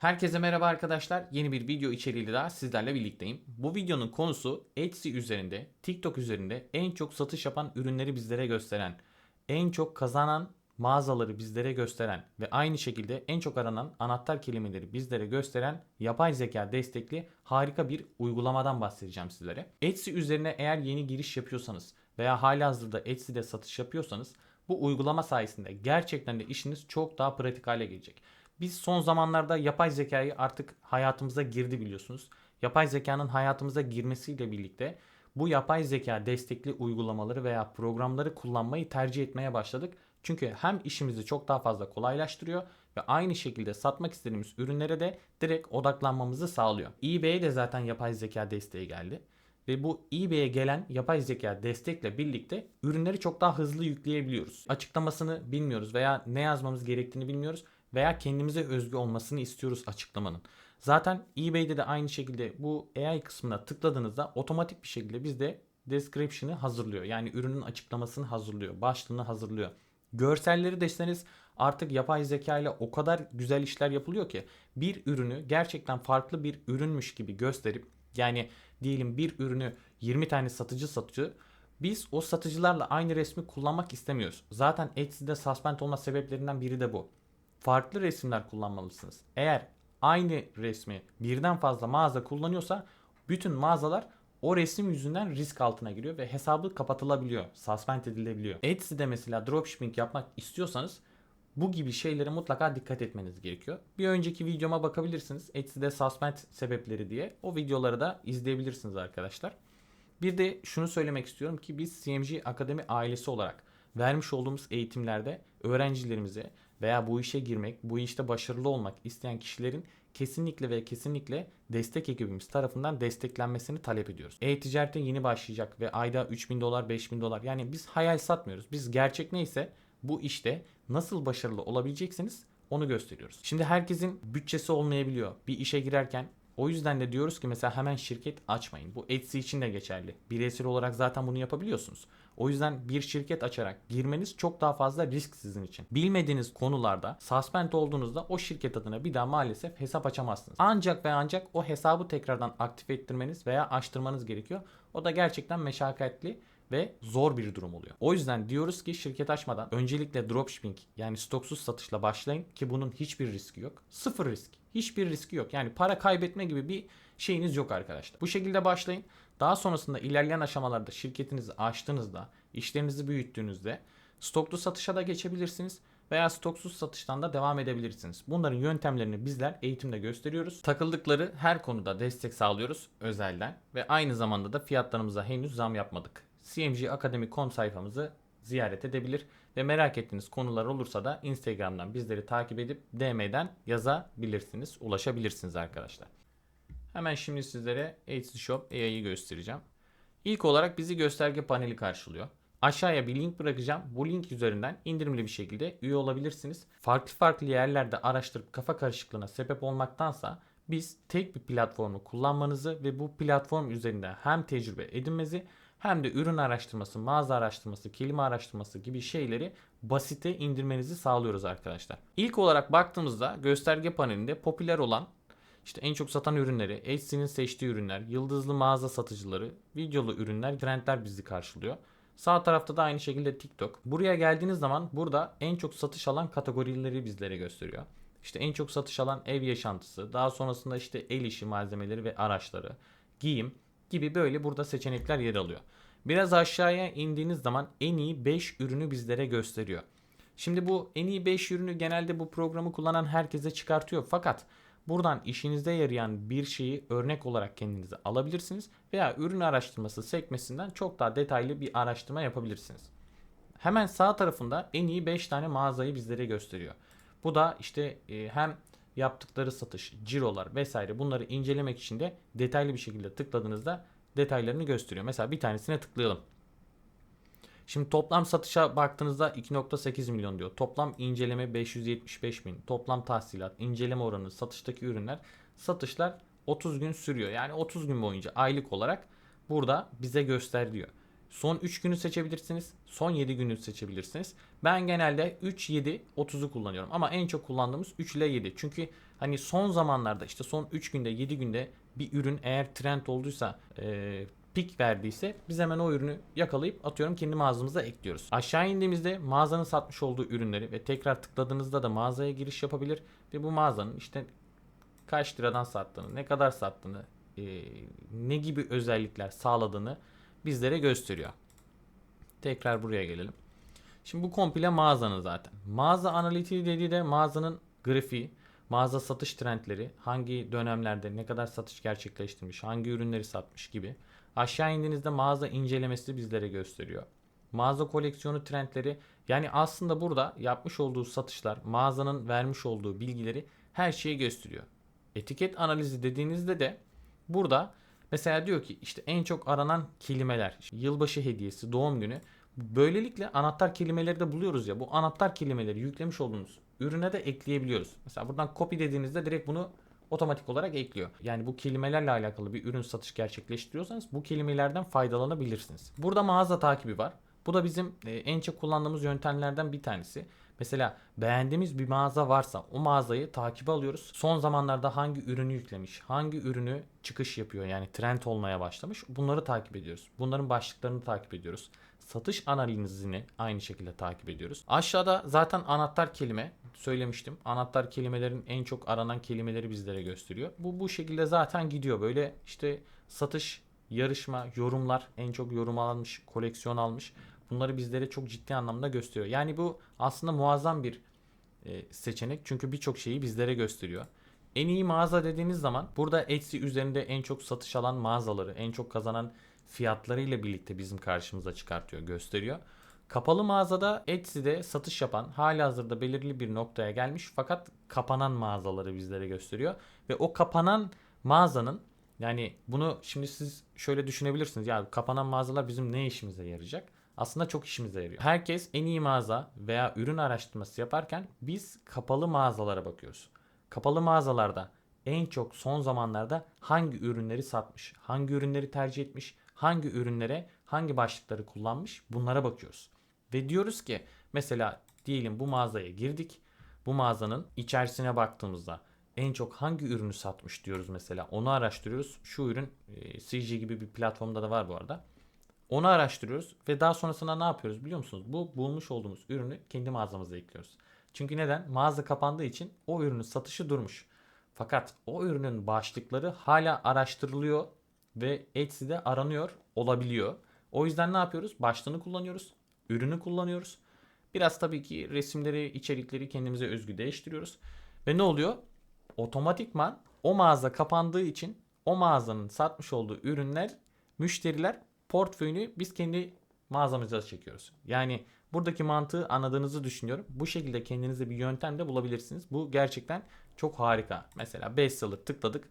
Herkese merhaba arkadaşlar. Yeni bir video içeriğiyle daha sizlerle birlikteyim. Bu videonun konusu Etsy üzerinde, TikTok üzerinde en çok satış yapan ürünleri bizlere gösteren, en çok kazanan mağazaları bizlere gösteren ve aynı şekilde en çok aranan anahtar kelimeleri bizlere gösteren yapay zeka destekli harika bir uygulamadan bahsedeceğim sizlere. Etsy üzerine eğer yeni giriş yapıyorsanız veya halihazırda Etsy'de satış yapıyorsanız bu uygulama sayesinde gerçekten de işiniz çok daha pratik hale gelecek. Biz son zamanlarda yapay zekayı artık hayatımıza girdi biliyorsunuz. Yapay zekanın hayatımıza girmesiyle birlikte bu yapay zeka destekli uygulamaları veya programları kullanmayı tercih etmeye başladık. Çünkü hem işimizi çok daha fazla kolaylaştırıyor ve aynı şekilde satmak istediğimiz ürünlere de direkt odaklanmamızı sağlıyor. eBay'e de zaten yapay zeka desteği geldi. Ve bu eBay'e gelen yapay zeka destekle birlikte ürünleri çok daha hızlı yükleyebiliyoruz. Açıklamasını bilmiyoruz veya ne yazmamız gerektiğini bilmiyoruz veya kendimize özgü olmasını istiyoruz açıklamanın. Zaten eBay'de de aynı şekilde bu AI kısmına tıkladığınızda otomatik bir şekilde bizde description'ı hazırlıyor. Yani ürünün açıklamasını hazırlıyor, başlığını hazırlıyor. Görselleri deseniz artık yapay zeka ile o kadar güzel işler yapılıyor ki bir ürünü gerçekten farklı bir ürünmüş gibi gösterip yani diyelim bir ürünü 20 tane satıcı satıyor. Biz o satıcılarla aynı resmi kullanmak istemiyoruz. Zaten Etsy'de suspend olma sebeplerinden biri de bu. Farklı resimler kullanmalısınız. Eğer aynı resmi birden fazla mağaza kullanıyorsa bütün mağazalar o resim yüzünden risk altına giriyor ve hesabı kapatılabiliyor, suspend edilebiliyor. Etsy'de mesela dropshipping yapmak istiyorsanız bu gibi şeylere mutlaka dikkat etmeniz gerekiyor. Bir önceki videoma bakabilirsiniz. Etsy'de suspend sebepleri diye. O videoları da izleyebilirsiniz arkadaşlar. Bir de şunu söylemek istiyorum ki biz CMG Akademi ailesi olarak vermiş olduğumuz eğitimlerde öğrencilerimize veya bu işe girmek, bu işte başarılı olmak isteyen kişilerin kesinlikle ve kesinlikle destek ekibimiz tarafından desteklenmesini talep ediyoruz. E-ticarete yeni başlayacak ve ayda 3000 dolar, 5000 dolar yani biz hayal satmıyoruz. Biz gerçek neyse bu işte nasıl başarılı olabileceksiniz onu gösteriyoruz. Şimdi herkesin bütçesi olmayabiliyor. Bir işe girerken o yüzden de diyoruz ki mesela hemen şirket açmayın. Bu Etsy için de geçerli. Bireysel olarak zaten bunu yapabiliyorsunuz. O yüzden bir şirket açarak girmeniz çok daha fazla risk sizin için. Bilmediğiniz konularda suspend olduğunuzda o şirket adına bir daha maalesef hesap açamazsınız. Ancak ve ancak o hesabı tekrardan aktif ettirmeniz veya açtırmanız gerekiyor. O da gerçekten meşakkatli ve zor bir durum oluyor. O yüzden diyoruz ki şirket açmadan öncelikle dropshipping yani stoksuz satışla başlayın ki bunun hiçbir riski yok. Sıfır risk. Hiçbir riski yok. Yani para kaybetme gibi bir şeyiniz yok arkadaşlar. Bu şekilde başlayın. Daha sonrasında ilerleyen aşamalarda şirketinizi açtığınızda, işlerinizi büyüttüğünüzde stoklu satışa da geçebilirsiniz veya stoksuz satıştan da devam edebilirsiniz. Bunların yöntemlerini bizler eğitimde gösteriyoruz. Takıldıkları her konuda destek sağlıyoruz özelden ve aynı zamanda da fiyatlarımıza henüz zam yapmadık. cmgakademi.com sayfamızı ziyaret edebilir ve merak ettiğiniz konular olursa da Instagram'dan bizleri takip edip DM'den yazabilirsiniz, ulaşabilirsiniz arkadaşlar. Hemen şimdi sizlere Etsy Shop AI'yi göstereceğim. İlk olarak bizi gösterge paneli karşılıyor. Aşağıya bir link bırakacağım. Bu link üzerinden indirimli bir şekilde üye olabilirsiniz. Farklı farklı yerlerde araştırıp kafa karışıklığına sebep olmaktansa biz tek bir platformu kullanmanızı ve bu platform üzerinde hem tecrübe edinmenizi hem de ürün araştırması, mağaza araştırması, kelime araştırması gibi şeyleri basite indirmenizi sağlıyoruz arkadaşlar. İlk olarak baktığımızda gösterge panelinde popüler olan işte en çok satan ürünleri, Etsy'nin seçtiği ürünler, yıldızlı mağaza satıcıları, videolu ürünler, trendler bizi karşılıyor. Sağ tarafta da aynı şekilde TikTok. Buraya geldiğiniz zaman burada en çok satış alan kategorileri bizlere gösteriyor. İşte en çok satış alan ev yaşantısı, daha sonrasında işte el işi malzemeleri ve araçları, giyim gibi böyle burada seçenekler yer alıyor. Biraz aşağıya indiğiniz zaman en iyi 5 ürünü bizlere gösteriyor. Şimdi bu en iyi 5 ürünü genelde bu programı kullanan herkese çıkartıyor. Fakat buradan işinize yarayan bir şeyi örnek olarak kendinize alabilirsiniz veya ürün araştırması sekmesinden çok daha detaylı bir araştırma yapabilirsiniz. Hemen sağ tarafında en iyi 5 tane mağazayı bizlere gösteriyor. Bu da işte e, hem yaptıkları satış, cirolar vesaire bunları incelemek için de detaylı bir şekilde tıkladığınızda detaylarını gösteriyor. Mesela bir tanesine tıklayalım. Şimdi toplam satışa baktığınızda 2.8 milyon diyor. Toplam inceleme 575 bin. Toplam tahsilat, inceleme oranı, satıştaki ürünler. Satışlar 30 gün sürüyor. Yani 30 gün boyunca aylık olarak burada bize göster diyor. Son 3 günü seçebilirsiniz. Son 7 günü seçebilirsiniz. Ben genelde 3, 7, 30'u kullanıyorum. Ama en çok kullandığımız 3 ile 7. Çünkü hani son zamanlarda işte son 3 günde 7 günde bir ürün eğer trend olduysa e, pik verdiyse biz hemen o ürünü yakalayıp atıyorum kendi mağazamıza ekliyoruz. Aşağı indiğimizde mağazanın satmış olduğu ürünleri ve tekrar tıkladığınızda da mağazaya giriş yapabilir ve bu mağazanın işte kaç liradan sattığını, ne kadar sattığını, e, ne gibi özellikler sağladığını bizlere gösteriyor. Tekrar buraya gelelim. Şimdi bu komple mağazanın zaten. Mağaza analitiği dediği de mağazanın grafiği, mağaza satış trendleri, hangi dönemlerde ne kadar satış gerçekleştirmiş, hangi ürünleri satmış gibi. Aşağı indiğinizde mağaza incelemesi bizlere gösteriyor. Mağaza koleksiyonu trendleri yani aslında burada yapmış olduğu satışlar, mağazanın vermiş olduğu bilgileri her şeyi gösteriyor. Etiket analizi dediğinizde de burada mesela diyor ki işte en çok aranan kelimeler, yılbaşı hediyesi, doğum günü. Böylelikle anahtar kelimeleri de buluyoruz ya. Bu anahtar kelimeleri yüklemiş olduğunuz ürüne de ekleyebiliyoruz. Mesela buradan copy dediğinizde direkt bunu otomatik olarak ekliyor. Yani bu kelimelerle alakalı bir ürün satış gerçekleştiriyorsanız bu kelimelerden faydalanabilirsiniz. Burada mağaza takibi var. Bu da bizim e, en çok kullandığımız yöntemlerden bir tanesi. Mesela beğendiğimiz bir mağaza varsa o mağazayı takibe alıyoruz. Son zamanlarda hangi ürünü yüklemiş, hangi ürünü çıkış yapıyor yani trend olmaya başlamış bunları takip ediyoruz. Bunların başlıklarını takip ediyoruz. Satış analizini aynı şekilde takip ediyoruz. Aşağıda zaten anahtar kelime söylemiştim. Anahtar kelimelerin en çok aranan kelimeleri bizlere gösteriyor. Bu bu şekilde zaten gidiyor. Böyle işte satış, yarışma, yorumlar en çok yorum almış, koleksiyon almış. Bunları bizlere çok ciddi anlamda gösteriyor. Yani bu aslında muazzam bir e, seçenek. Çünkü birçok şeyi bizlere gösteriyor. En iyi mağaza dediğiniz zaman burada Etsy üzerinde en çok satış alan mağazaları, en çok kazanan fiyatlarıyla birlikte bizim karşımıza çıkartıyor, gösteriyor. Kapalı mağazada Etsy'de satış yapan halihazırda belirli bir noktaya gelmiş fakat kapanan mağazaları bizlere gösteriyor. Ve o kapanan mağazanın yani bunu şimdi siz şöyle düşünebilirsiniz. Ya kapanan mağazalar bizim ne işimize yarayacak? Aslında çok işimize yarıyor. Herkes en iyi mağaza veya ürün araştırması yaparken biz kapalı mağazalara bakıyoruz. Kapalı mağazalarda en çok son zamanlarda hangi ürünleri satmış, hangi ürünleri tercih etmiş, hangi ürünlere hangi başlıkları kullanmış bunlara bakıyoruz. Ve diyoruz ki mesela diyelim bu mağazaya girdik. Bu mağazanın içerisine baktığımızda en çok hangi ürünü satmış diyoruz mesela. Onu araştırıyoruz. Şu ürün e, CG gibi bir platformda da var bu arada. Onu araştırıyoruz ve daha sonrasında ne yapıyoruz biliyor musunuz? Bu bulmuş olduğumuz ürünü kendi mağazamıza ekliyoruz. Çünkü neden? Mağaza kapandığı için o ürünün satışı durmuş. Fakat o ürünün başlıkları hala araştırılıyor ve Etsy'de aranıyor olabiliyor. O yüzden ne yapıyoruz? Başlığını kullanıyoruz. Ürünü kullanıyoruz. Biraz tabii ki resimleri, içerikleri kendimize özgü değiştiriyoruz. Ve ne oluyor? Otomatikman o mağaza kapandığı için o mağazanın satmış olduğu ürünler, müşteriler portföyünü biz kendi mağazamıza çekiyoruz. Yani buradaki mantığı anladığınızı düşünüyorum. Bu şekilde kendinize bir yöntem de bulabilirsiniz. Bu gerçekten çok harika. Mesela bestseller tıkladık.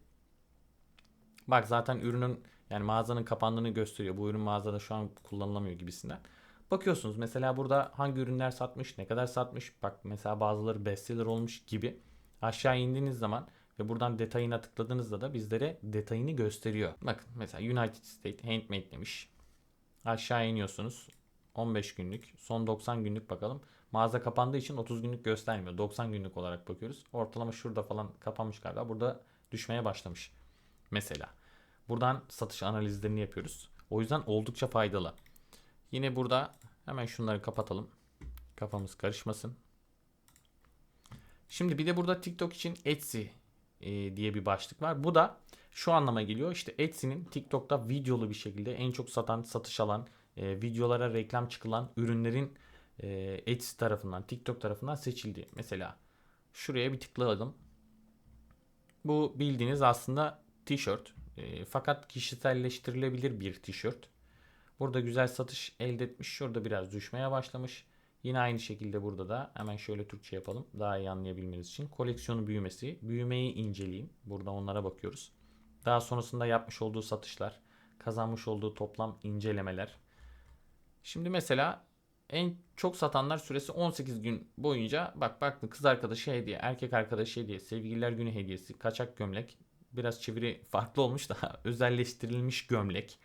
Bak zaten ürünün yani mağazanın kapandığını gösteriyor. Bu ürün mağazada şu an kullanılamıyor gibisinden. Bakıyorsunuz mesela burada hangi ürünler satmış, ne kadar satmış. Bak mesela bazıları bestseller olmuş gibi. Aşağı indiğiniz zaman ve buradan detayına tıkladığınızda da bizlere detayını gösteriyor. Bakın mesela United States Handmade demiş. Aşağı iniyorsunuz. 15 günlük, son 90 günlük bakalım. Mağaza kapandığı için 30 günlük göstermiyor. 90 günlük olarak bakıyoruz. Ortalama şurada falan kapanmış galiba. Burada düşmeye başlamış. Mesela. Buradan satış analizlerini yapıyoruz. O yüzden oldukça faydalı. Yine burada hemen şunları kapatalım. Kafamız karışmasın. Şimdi bir de burada TikTok için Etsy e, diye bir başlık var. Bu da şu anlama geliyor. İşte Etsy'nin TikTok'ta videolu bir şekilde en çok satan, satış alan, e, videolara reklam çıkılan ürünlerin e, Etsy tarafından, TikTok tarafından seçildiği. Mesela şuraya bir tıklayalım. Bu bildiğiniz aslında tişört. E, fakat kişiselleştirilebilir bir tişört. Burada güzel satış elde etmiş. Şurada biraz düşmeye başlamış. Yine aynı şekilde burada da hemen şöyle Türkçe yapalım. Daha iyi anlayabilmeniz için. Koleksiyonu büyümesi. Büyümeyi inceleyin. Burada onlara bakıyoruz. Daha sonrasında yapmış olduğu satışlar. Kazanmış olduğu toplam incelemeler. Şimdi mesela en çok satanlar süresi 18 gün boyunca bak bak kız arkadaşı hediye, erkek arkadaşı hediye, sevgililer günü hediyesi, kaçak gömlek. Biraz çeviri farklı olmuş da özelleştirilmiş gömlek.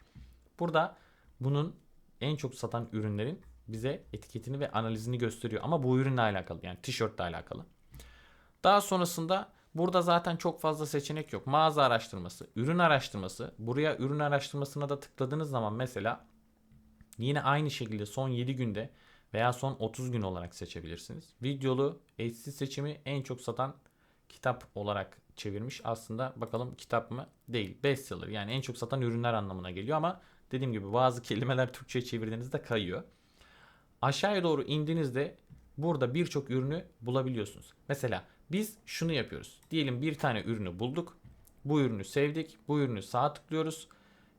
Burada bunun en çok satan ürünlerin bize etiketini ve analizini gösteriyor. Ama bu ürünle alakalı yani tişörtle alakalı. Daha sonrasında burada zaten çok fazla seçenek yok. Mağaza araştırması, ürün araştırması. Buraya ürün araştırmasına da tıkladığınız zaman mesela yine aynı şekilde son 7 günde veya son 30 gün olarak seçebilirsiniz. Videolu Etsy seçimi en çok satan kitap olarak çevirmiş. Aslında bakalım kitap mı? Değil. Bestseller yani en çok satan ürünler anlamına geliyor ama dediğim gibi bazı kelimeler Türkçe'ye çevirdiğinizde kayıyor. Aşağıya doğru indiğinizde burada birçok ürünü bulabiliyorsunuz. Mesela biz şunu yapıyoruz. Diyelim bir tane ürünü bulduk. Bu ürünü sevdik. Bu ürünü sağ tıklıyoruz.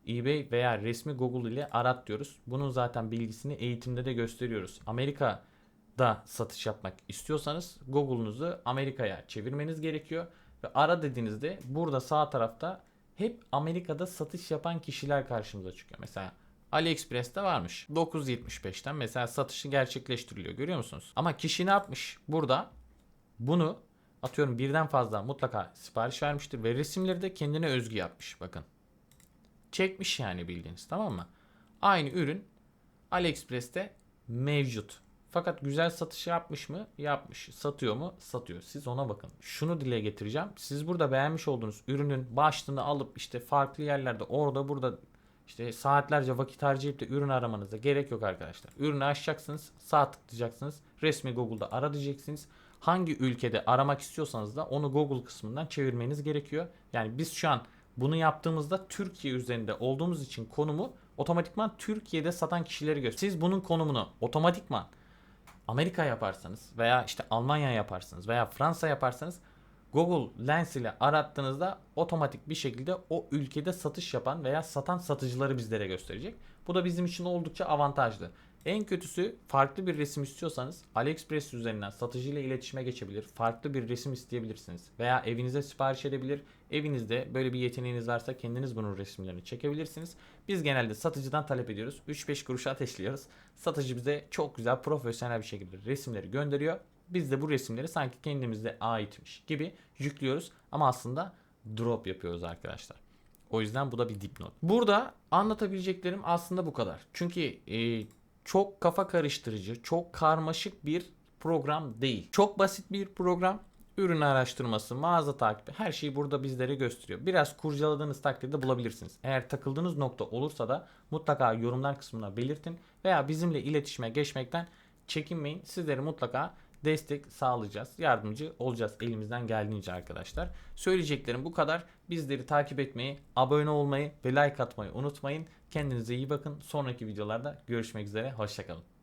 eBay veya resmi Google ile arat diyoruz. Bunun zaten bilgisini eğitimde de gösteriyoruz. Amerika'da satış yapmak istiyorsanız Google'unuzu Amerika'ya çevirmeniz gerekiyor. Ve ara dediğinizde burada sağ tarafta hep Amerika'da satış yapan kişiler karşımıza çıkıyor. Mesela AliExpress'te varmış. 9.75'ten mesela satışı gerçekleştiriliyor. Görüyor musunuz? Ama kişi ne yapmış? Burada bunu atıyorum birden fazla mutlaka sipariş vermiştir ve resimleri de kendine özgü yapmış. Bakın. Çekmiş yani bildiğiniz tamam mı? Aynı ürün AliExpress'te mevcut. Fakat güzel satış yapmış mı? Yapmış. Satıyor mu? Satıyor. Siz ona bakın. Şunu dile getireceğim. Siz burada beğenmiş olduğunuz ürünün başlığını alıp işte farklı yerlerde orada burada işte saatlerce vakit harcayıp da ürün aramanıza gerek yok arkadaşlar. Ürünü açacaksınız, sağ tıklayacaksınız. Resmi Google'da ara diyeceksiniz. Hangi ülkede aramak istiyorsanız da onu Google kısmından çevirmeniz gerekiyor. Yani biz şu an bunu yaptığımızda Türkiye üzerinde olduğumuz için konumu otomatikman Türkiye'de satan kişileri gösteriyor. Siz bunun konumunu otomatikman Amerika yaparsanız veya işte Almanya yaparsanız veya Fransa yaparsanız Google Lens ile arattığınızda otomatik bir şekilde o ülkede satış yapan veya satan satıcıları bizlere gösterecek. Bu da bizim için oldukça avantajlı. En kötüsü farklı bir resim istiyorsanız AliExpress üzerinden satıcıyla iletişime geçebilir. Farklı bir resim isteyebilirsiniz. Veya evinize sipariş edebilir. Evinizde böyle bir yeteneğiniz varsa kendiniz bunun resimlerini çekebilirsiniz. Biz genelde satıcıdan talep ediyoruz. 3-5 kuruşa ateşliyoruz. Satıcı bize çok güzel profesyonel bir şekilde resimleri gönderiyor. Biz de bu resimleri sanki kendimize aitmiş gibi yüklüyoruz. Ama aslında drop yapıyoruz arkadaşlar. O yüzden bu da bir dipnot. Burada anlatabileceklerim aslında bu kadar. Çünkü e, çok kafa karıştırıcı, çok karmaşık bir program değil. Çok basit bir program. Ürün araştırması, mağaza takibi her şeyi burada bizlere gösteriyor. Biraz kurcaladığınız takdirde bulabilirsiniz. Eğer takıldığınız nokta olursa da mutlaka yorumlar kısmına belirtin veya bizimle iletişime geçmekten çekinmeyin. Sizleri mutlaka destek sağlayacağız. Yardımcı olacağız elimizden geldiğince arkadaşlar. Söyleyeceklerim bu kadar. Bizleri takip etmeyi, abone olmayı ve like atmayı unutmayın. Kendinize iyi bakın. Sonraki videolarda görüşmek üzere. Hoşçakalın.